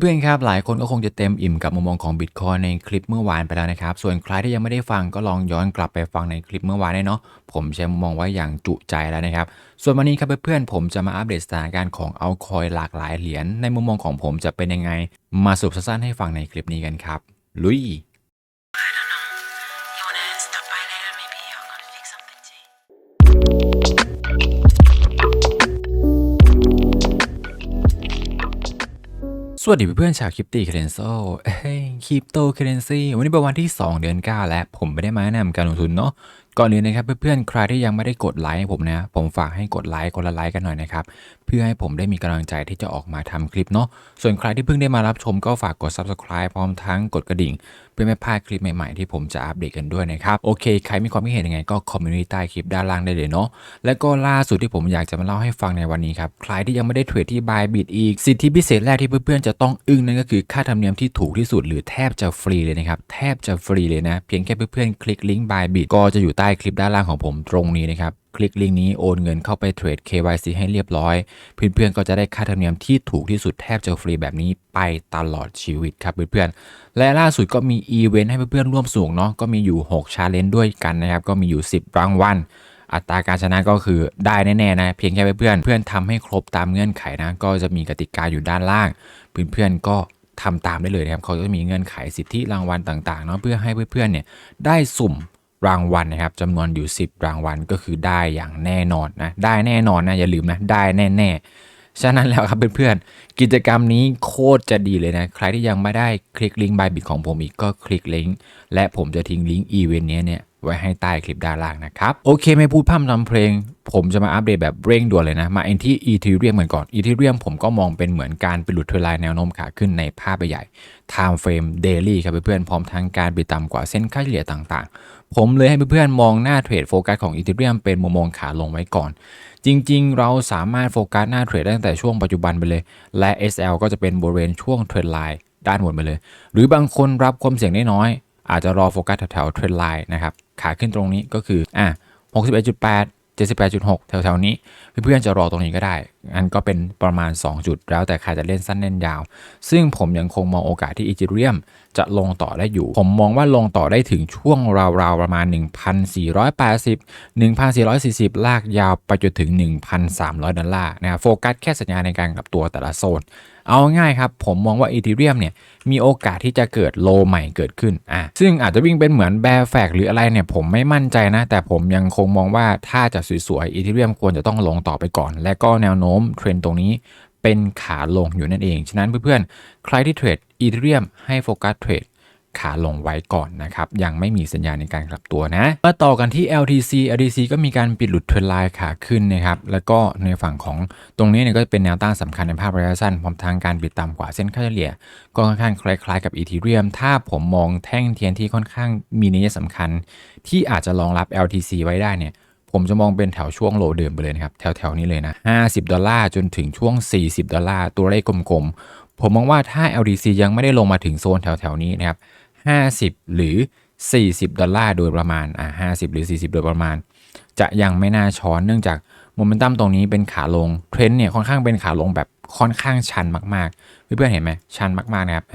เพื่อนๆครับหลายคนก็คงจะเต็มอิ่มกับมุมมองของบิตคอยในคลิปเมื่อวานไปแล้วนะครับ ส่วนใครที่ยังไม่ได้ฟังก็ลองย้อนกลับไปฟังในคลิปเมื่อวานได้เนาะผมแชร์มุมมองไว้อย่างจุใจแล้วนะครับ ส่วนวันนี้ครับเพื่อนๆผมจะมาอัปเดตสถานการณ์ของเอาคอยหลากหลายเหรียญในมุมมองของผมจะเป็นยังไง มาสรุปสั้นๆให้ฟังในคลิปนี้กันครับ ลุย สวัสดีเพื่อนๆชาวคริปตี้เคเรนโซเอ้ยคริปโตเคเรนซีวันนี้เป็นวันที่ 2 เดือน 9 แล้ว ผมไม่ได้มาแนะนำการลงทุนเนาะ ก่อนอื่นนะครับเพื่อนๆ ใครที่ยังไม่ได้กดไลค์ผมนะ ผมฝากให้กดไลค์คนละไลค์กันหน่อยนะครับ พื่อให้ผมได้มีกำลังใจที่จะออกมาทำคลิปเนาะ ส่วนใครที่เพิ่งได้มารับชมก็ฝากกด subscribe พร้อมทั้งกดกระดิ่ง เพื่อไม่พลาดคลิปใหม่ๆที่ผมจะอัปเดตกันด้วยนะครับ โอเค ใครมีความคิดเห็นยังไงก็คอมเมนต์ใต้คลิปด้านล่างได้เลยเนาะ และก็ล่าสุดที่ผมอยากจะมาเล่าให้ฟังในวันนี้ครับ ใครที่ยังไม่ได้เทรดที่ Bybit อีก สิทธิพิเศษแรกที่เพื่อนๆจะต้องอึ้งนั่นก็คือค่าธรรมเนียมที่ถูกที่สุดหรือแทบจะฟรีเลยนะครับ แทบจะฟรีเลยนะ เพียงแค่เพื่อนๆคลิกลิงก์ Bybit ก็จะอยู่ใต้คลิปด้านล่างของผมตรงนี้นะครับ คลิกลิงก์นี้โอนเงินเข้าไปเทรด KYC ให้เรียบร้อย เพื่อนๆก็จะได้ค่าธรรมเนียมที่ถูกที่สุดแทบจะฟรีแบบนี้ไปตลอดชีวิตครับเพื่อนๆ และล่าสุดก็มีอีเวนต์ให้เพื่อนๆร่วมสนุกเนาะก็มีอยู่ 6 ชาเลนจ์ด้วยกันนะครับ ก็มีอยู่ 10 รางวัลอัตราการชนะก็คือได้แน่ๆนะเพียงแค่เพื่อนเพื่อนทำให้ครบตามเงื่อนไขนะ ก็จะมีกติกาอยู่ด้านล่าง เพื่อนๆก็ทำตามได้เลยนะครับเขาจะมีเงื่อนไขสิทธิรางวัลต่างๆเนาะเพื่อให้เพื่อนๆเนี่ยได้สุ่ม รางวัลนะครับจำนวนอยู่ 10 รางวัลก็คือได้อย่างแน่นอนนะได้แน่นอนนะอย่าลืมนะได้แน่ๆฉะนั้นแล้วครับเพื่อนๆกิจกรรมนี้โคตรจะดีเลยนะใครที่ยังไม่ได้คลิกลิงก์บายบิตของผมอีกก็คลิกลิงก์และผมจะทิ้งลิงก์อีเวนต์นี้เนี่ยไว้ให้ใต้คลิปด้านล่างนะครับ โอเคไม่พูดพร่ำทำเพลง ผมจะมาอัปเดตแบบเร่งด่วนเลยนะ มาเอ็นที่อีทีเรียมเหมือนก่อนอีทีเรียมผมก็มองเป็นเหมือนการไปหลุดเทลน์แนวโน้มขาขึ้นในภาพใหญ่ time frame daily ครับเพื่อนๆพร้อมทั้งการไปต่ำกว่าเส้นค่าเฉลี่ยต่างๆ ผมเลยให้เพื่อนๆมองหน้าเทรดโฟกัสของอีทีเรียมเป็นมุมมองขาลงไว้ก่อน จริงๆ เราสามารถโฟกัสหน้าเทรดได้ตั้งแต่ช่วงปัจจุบันไปเลย และ SL ก็จะเป็นบริเวณช่วงเทรนไลน์ด้านบนไปเลย หรือบางคนรับความเสี่ยงน้อยๆอาจจะรอโฟกัสแถวๆเทรนไลน์นะครับ ขาขึ้นตรงนี้ก็คืออะ61.8 78.6 แถวๆนี้ เพื่อนๆจะรอตรงนี้ก็ได้ อันก็เป็นประมาณ 2 จุดแล้วแต่ใครจะเล่นสั้นเล่นยาว ซึ่งผมยังคงมองโอกาสที่อีจิเรียมจะลงต่อได้อยู่ ผมมองว่าลงต่อได้ถึงช่วงราวๆ ประมาณ 1,480 1,440 ลากยาวไปจนถึง 1,300 ดอลลาร์นะครับโฟกัสแค่สัญญาณในการกลับตัวแต่ละโซน เอาง่ายครับ ผมมองว่าอีทีเรียมเนี่ยมีโอกาสที่จะเกิดโลใหม่เกิดขึ้นอะซึ่งอาจจะวิ่งเป็นเหมือนแบร์แฟกหรืออะไรเนี่ยผมไม่มั่นใจนะ แต่ผมยังคงมองว่าถ้าจะสวยๆอีทีเรียมควรจะต้องลงต่อไปก่อน และก็แนวโน้มเทรนตรงนี้เป็นขาลงอยู่นั่นเอง ฉะนั้นเพื่อนๆ ใครที่เทรดอีเทเรียมให้โฟกัสเทรดขาลงไว้ก่อนนะครับ ยังไม่มีสัญญาณในการกลับตัวนะ มาต่อกันที่ LTC LTC ก็มีการปิดหลุดเทรนไลน์ขาขึ้นนะครับ แล้วก็ในฝั่งของตรงนี้เนี่ยก็เป็นแนวต้านสำคัญในภาพระยะสั้นพร้อมทางการปิดต่ำกว่าเส้นค่าเฉลี่ย ก็ค่อนข้างคล้ายๆกับ Ethereum ถ้าผมมองแท่งเทียนที่ค่อนข้างมีนัยสำคัญ ที่อาจจะรองรับ LTC ไว้ได้เนี่ย ผมจะมองเป็นแถวช่วงโลเดิมไปเลยนะครับแถวๆนี้เลยนะ50 ดอลลาร์จนถึงช่วง 40 ดอลลาร์ตัวเลขกลมๆ ผมมองว่าถ้า LTC ยังไม่ได้ลงมาถึงโซนแถวๆนี้นะครับ50 หรือ 40 ดอลลาร์โดยประมาณอ่า50 หรือ 40 โดยประมาณ จะยังไม่น่าช้อนเนื่องจากโมเมนตัมตรงนี้เป็นขาลงเทรนด์เนี่ยค่อนข้างเป็นขาลงแบบค่อนข้างชันมากๆ เพื่อนๆเห็นไหมชันมากๆนะครับ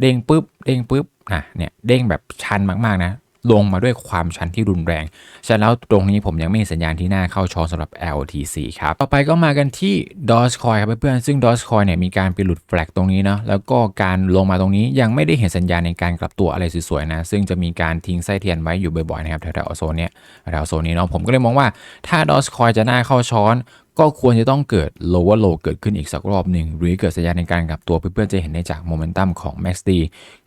เด้งปุ๊บเด้งปุ๊บนะเนี่ยเด้งแบบชันมากๆนะ ลงมาด้วยความชันที่รุนแรง ฉะนั้นแล้วตรงนี้ผมยังไม่เห็นสัญญาณที่น่าเข้าช้อนสำหรับ LTC ครับ ต่อไปก็มากันที่ Dogecoin ครับเพื่อนๆ ซึ่ง Dogecoin เนี่ยมีการไปหลุดแฟลกตรงนี้เนาะ แล้วก็การลงมาตรงนี้ยังไม่ได้เห็นสัญญาณในการกลับตัวอะไรสวยๆนะ ซึ่งจะมีการทิ้งไส้เทียนไว้อยู่บ่อยๆนะครับแถวๆโซนเนี้ยแถวๆโซนนี้เนาะ ผมก็เลยมองว่าถ้า Dogecoin จะน่าเข้าช้อน ก็ควรจะต้องเกิด lower low เกิดขึ้นอีกสักรอบหนึ่ง หรือเกิดสัญญาณในการกลับตัวเพื่อนๆจะเห็นได้จากโมเมนตัมของ MACD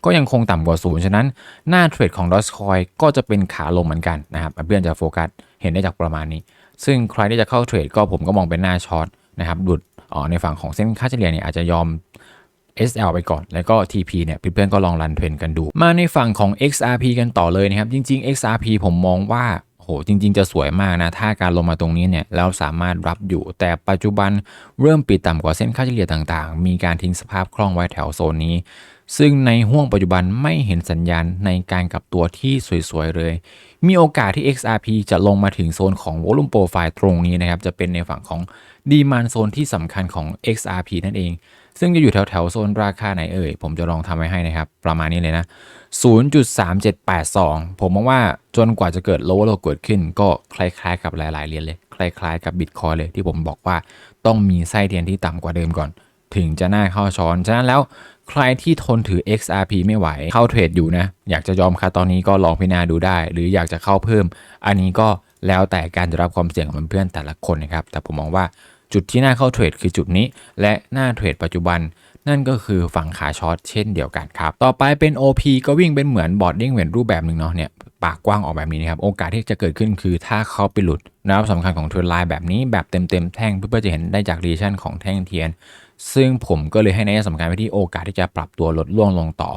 ก็ยังคงต่ำกว่าศูนย์ฉะนั้นหน้าเทรดของ Dogecoin ก็จะเป็นขาลงเหมือนกันนะครับเพื่อนๆจะโฟกัสเห็นได้จากประมาณนี้ ซึ่งใครที่จะเข้าเทรดก็ผมก็มองเป็นหน้าช็อตนะครับหลุดในฝั่งของเส้นค่าเฉลี่ยเนี่ยอาจจะยอม SL ไปก่อน แล้วก็ TP เนี่ยเพื่อนๆก็ลองรันเทรนกันดู มาในฝั่งของ XRP กันต่อเลยนะครับ จริง ๆ XRP ผมมองว่า โหจริง ๆ จะสวยมากนะ ถ้าการลงมาตรงนี้เนี่ยแล้วสามารถรับอยู่ แต่ปัจจุบันเริ่มปิดต่ำกว่าเส้นค่าเฉลี่ยต่างๆ มีการทิ้งสภาพคล่องไว้แถวโซนนี้ ซึ่งในห่วงปัจจุบันไม่เห็นสัญญาณในการกลับตัวที่สวยๆเลย มีโอกาสที่ XRP จะลงมาถึงโซนของ Volume Profile ตรงนี้นะครับ จะเป็นในฝั่งของดีมานโซนที่สำคัญของ XRP นั่นเอง ซึ่งจะอยู่แถวๆโซนราคาไหนเอ่ย ผมจะลองทำไว้ให้นะครับ ประมาณนี้เลยนะ 0.3782 ผมมองว่าจนกว่าจะเกิดโลว์โลเกิดขึ้น ก็คล้ายๆ กับหลายๆเรียญเลย คล้ายๆ กับบิตคอยเลยที่ผมบอกว่าต้องมีไส้เทียนที่ต่ำกว่าเดิมก่อน ถึงจะน่าเข้าช้อน ฉะนั้นแล้วใครที่ทนถือ XRP ไม่ไหวเข้าเทรดอยู่นะ อยากจะยอมค่ะตอนนี้ก็ลองพิจารณาดูได้ หรืออยากจะเข้าเพิ่ม อันนี้ก็แล้วแต่การจะรับความเสี่ยงของเพื่อนแต่ละคนนะครับ แต่ผมมองว่าจุดที่น่าเข้าเทรดคือจุดนี้ และน่าเทรดปัจจุบัน นั่นก็คือฝั่งขาช็อตเช่นเดียวกันครับ ต่อไปเป็น OP ก็วิ่งเป็นเหมือนบอดดิ้งเหมือนรูปแบบหนึ่งเนาะเนี่ยปากกว้างออกแบบนี้นะครับ โอกาสที่จะเกิดขึ้นคือถ้าเขาไปหลุดนะครับสำคัญของเทรนไลน์แบบนี้แบบเต็มๆแท่งเพื่อจะเห็นได้จากรีชั่นของแท่งเทียน ซึ่งผมก็เลยให้นัยสำคัญไปที่โอกาสที่จะปรับตัวลดล่วงลงต่อ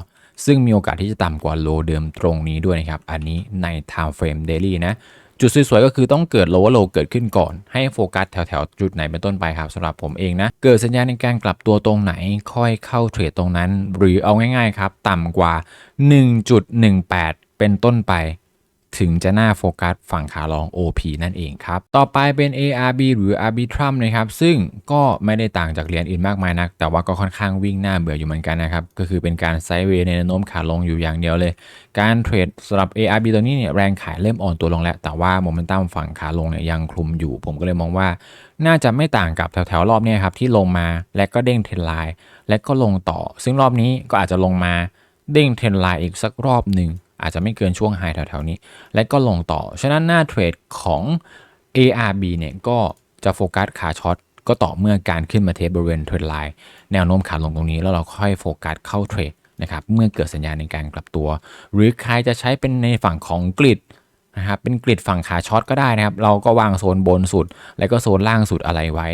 ซึ่งมีโอกาสที่จะต่ำกว่าโลเดิมตรงนี้ด้วยนะครับ อันนี้ใน time frame daily นะ จุดสวยๆก็คือต้องเกิด lower low เกิดขึ้นก่อน ให้โฟกัสแถวๆ จุดไหนเป็นต้นไปครับสำหรับผมเองนะ เกิดสัญญาณในการกลับตัวตรงไหน ค่อยเข้าเทรดตรงนั้น หรือเอาง่ายๆครับ ต่ำกว่า 1.18 เป็นต้นไป ถึงจะน่าโฟกัสฝั่งขาลอง OP นั่นเองครับ ต่อไปเป็น ARB หรือ Arbitrum นะครับซึ่งก็ไม่ได้ต่างจากเหรียญอื่นมากมายนัก แต่ว่าก็ค่อนข้างวิ่งหน้าเบื่ออยู่เหมือนกันนะครับ ก็คือเป็นการไซด์เวย์ในแนวโน้มขาลงอยู่อย่างเดียวเลย การเทรดสำหรับ ARB ตัวนี้เนี่ยแรงขายเริ่มอ่อนตัวลงแล้ว แต่ว่าโมเมนตัมฝั่งขาลงเนี่ยยังคลุมอยู่ ผมก็เลยมองว่า น่าจะไม่ต่างกับแถวๆรอบนี้ครับที่ลงมาและก็เด้งเทรนไลน์และก็ลงต่อ ซึ่งรอบนี้ก็อาจจะลงมาเด้งเทรนไลน์อีกสักรอบหนึ่ง อาจจะไม่เกินช่วงไฮแถวๆนี้ และก็ลงต่อ ฉะนั้นหน้าเทรดของ ARB เนี่ยก็จะโฟกัสขาช็อตก็ต่อเมื่อการขึ้นมาเทสบริเวณเทรนไลน์แนวโน้มขาลงตรงนี้แล้วเราค่อยโฟกัสเข้าเทรดนะครับเมื่อเกิดสัญญาณในการกลับตัว หรือใครจะใช้เป็นในฝั่งของกริดนะครับเป็นกริดฝั่งขาช็อตก็ได้นะครับ เราก็วางโซนบนสุด แล้วก็โซนล่างสุดอะไรไว้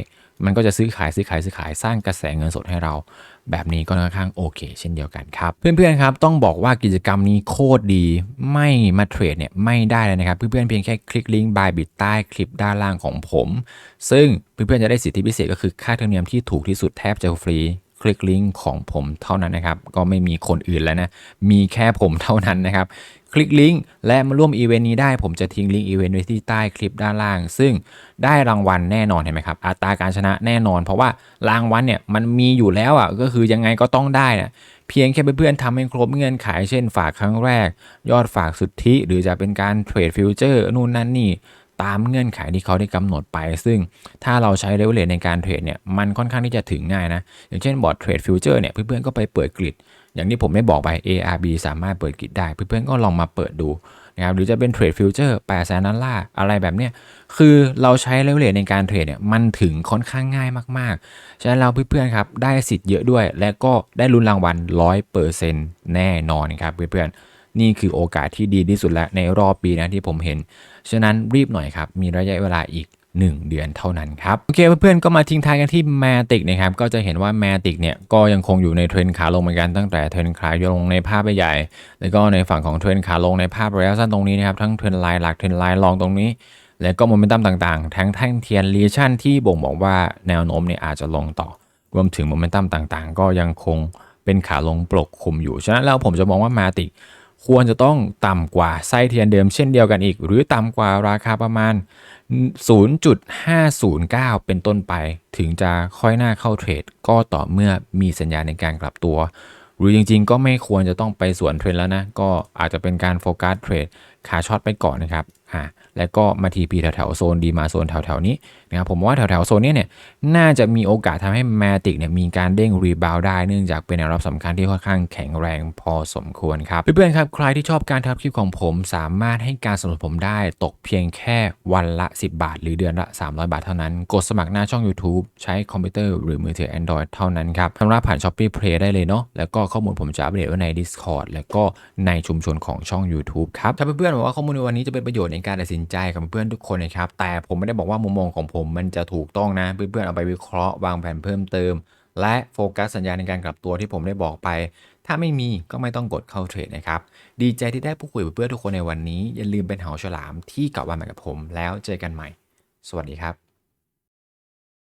มันก็จะซื้อขายซื้อขายซื้อขายสร้างกระแสเงินสดให้เรา แบบนี้ก็ค่อนข้างโอเค เช่นเดียวกันครับ เพื่อนๆครับต้องบอกว่ากิจกรรมนี้โคตรดีไม่มาเทรดเนี่ยไม่ได้เลยนะครับ เพื่อนๆเพียงแค่คลิกลิงก์บายบิตใต้คลิปด้านล่างของผม ซึ่งเพื่อนๆจะได้สิทธิพิเศษก็คือค่าธรรมเนียมที่ถูกที่สุดแทบจะฟรี คลิกลิงก์ของผมเท่านั้นนะครับ ก็ไม่มีคนอื่นแล้วนะ มีแค่ผมเท่านั้นนะครับ คลิกลิงก์และมาร่วมอีเวนต์นี้ได้ ผมจะทิ้งลิงก์อีเวนต์ไว้ที่ใต้คลิปด้านล่าง ซึ่งได้รางวัลแน่นอนเห็นไหมครับ อัตราการชนะแน่นอน เพราะว่ารางวัลเนี่ยมันมีอยู่แล้วอะ ก็คือยังไงก็ต้องได้นะเพียงแค่เพื่อนๆทำให้ครบเงื่อนไขเช่นฝากครั้งแรก ยอดฝากสุทธิ หรือจะเป็นการเทรดฟิวเจอร์นู่นนั่นนี่ ตามเงื่อนไขที่เขาได้กำหนดไป ซึ่งถ้าเราใช้เลเวลเลในการเทรดเนี่ยมันค่อนข้างที่จะถึงง่ายนะ อย่างเช่นบอร์ดเทรดฟิวเจอร์เนี่ยเพื่อนๆก็ไปเปิดกริดอย่างที่ผมได้บอกไป ARB สามารถเปิดกริดได้ เพื่อนๆก็ลองมาเปิดดูนะครับหรือจะเป็นเทรดฟิวเจอร์แปดแสนดอลลาร์อะไรแบบเนี้ยคือเราใช้เลเวลเลในการเทรดเนี่ยมันถึงค่อนข้างง่ายมากๆ ฉะนั้นเราเพื่อนๆครับได้สิทธิ์เยอะด้วย และก็ได้ลุ้นรางวัล 100%แน่นอนครับเพื่อนๆ นี่คือโอกาสที่ดีที่สุดแล้วในรอบปีนะที่ผมเห็น ฉะนั้นรีบหน่อยครับ มีระยะเวลาอีก 1 เดือนเท่านั้นครับ โอเคเพื่อนๆก็มาทิ้งท้ายกันที่แมติกนะครับ ก็จะเห็นว่าแมติกเนี่ยก็ยังคงอยู่ในเทรนขาลงเหมือนกันตั้งแต่เทรนขาลงในภาพใหญ่ แล้วก็ในฝั่งของเทรนขาลงในภาพระยะสั้นตรงนี้นะครับทั้งเทรนไลน์หลักเทรนไลน์รองตรงนี้แล้วก็โมเมนตัมต่างๆ ทั้งแท่งเทียนเรีชั่นที่บ่งบอกว่าแนวโน้มเนี่ยอาจจะลงต่อ รวมถึงโมเมนตัมต่างๆ ก็ยังคงเป็นขาลงปกคลุมอยู่ ฉะนั้นแล้วผมจะมองว่ามาติก ควรจะต้องต่ำกว่าไส้เทียนเดิมเช่นเดียวกันอีก หรือต่ำกว่าราคาประมาณ 0.509 เป็นต้นไป ถึงจะค่อยน่าเข้าเทรด ก็ต่อเมื่อมีสัญญาณในการกลับตัว หรือจริงๆ ก็ไม่ควรจะต้องไปสวนเทรนแล้วนะ ก็อาจจะเป็นการโฟกัสเทรดขาช็อตไปก่อนนะครับอ่าแล้วก็มาทีพีแถวๆโซนดีมาโซนแถวๆนี้ นะครับผมว่าแถวๆโซนนี้เนี่ยน่าจะมีโอกาสทำให้แมติกเนี่ยมีการเด้งรีบาวได้เนื่องจากเป็นแนวรับสำคัญที่ค่อนข้างแข็งแรงพอสมควรครับเพื่อนๆครับใครที่ชอบการทำคลิปของผม สามารถให้การสนับสนุนผมได้ตกเพียงแค่วันละ 10 บาท หรือเดือนละ 300 บาทเท่านั้น กดสมัครหน้าช่อง YouTube ใช้คอมพิวเตอร์หรือมือถือ Android เท่านั้นครับชำระผ่าน Shopee Play ได้เลยเนาะแล้วก็ข้อมูลผมจะอัปเดตไว้ใน Discord แล้วก็ในชุมชนของช่อง YouTube ครับถ้าเพื่อนๆบอกว่าข้อมูลในวันนี้จะเป็นประโยชน์ในการตัดสินใจกับเพื่อนๆทุกคนนะครับแต่ผมไม่ได้บอกว่ามุมมองของผมมันจะถูกต้องนะ เพื่อนๆเอาไปวิเคราะห์วางแผนเพิ่มเติม และโฟกัสสัญญาณในการกลับตัวที่ผมได้บอกไป ถ้าไม่มีก็ไม่ต้องกดเข้าเทรดนะครับ ดีใจที่ได้พูดคุยกับเพื่อนทุกคนในวันนี้ อย่าลืมเป็นหาฉลามที่เกาะวันใหม่กับผม แล้วเจอกันใหม่ สวัสดีครับ